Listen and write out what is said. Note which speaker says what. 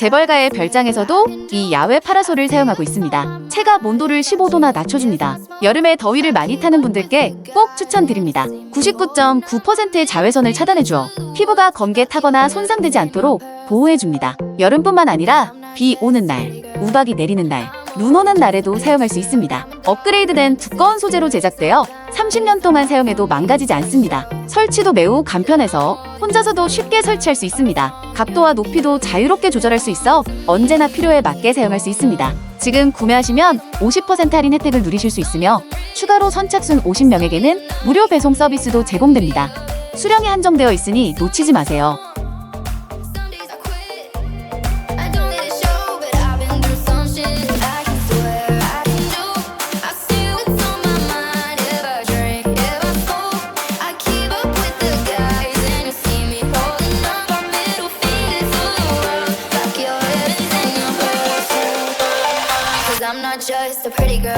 Speaker 1: 재벌가의 별장에서도 이 야외 파라솔을 사용하고 있습니다. 체감 온도를 15도나 낮춰줍니다. 여름에 더위를 많이 타는 분들께 꼭 추천드립니다. 99.9%의 자외선을 차단해주어 피부가 검게 타거나 손상되지 않도록 보호해줍니다. 여름뿐만 아니라 비 오는 날, 우박이 내리는 날, 눈 오는 날에도 사용할 수 있습니다. 업그레이드된 두꺼운 소재로 제작되어 30년 동안 사용해도 망가지지 않습니다. 설치도 매우 간편해서 혼자서도 쉽게 설치할 수 있습니다. 각도와 높이도 자유롭게 조절할 수 있어 언제나 필요에 맞게 사용할 수 있습니다. 지금 구매하시면 50% 할인 혜택을 누리실 수 있으며 추가로 선착순 50명에게는 무료 배송 서비스도 제공됩니다. 수량이 한정되어 있으니 놓치지 마세요.
Speaker 2: I'm not just a pretty girl.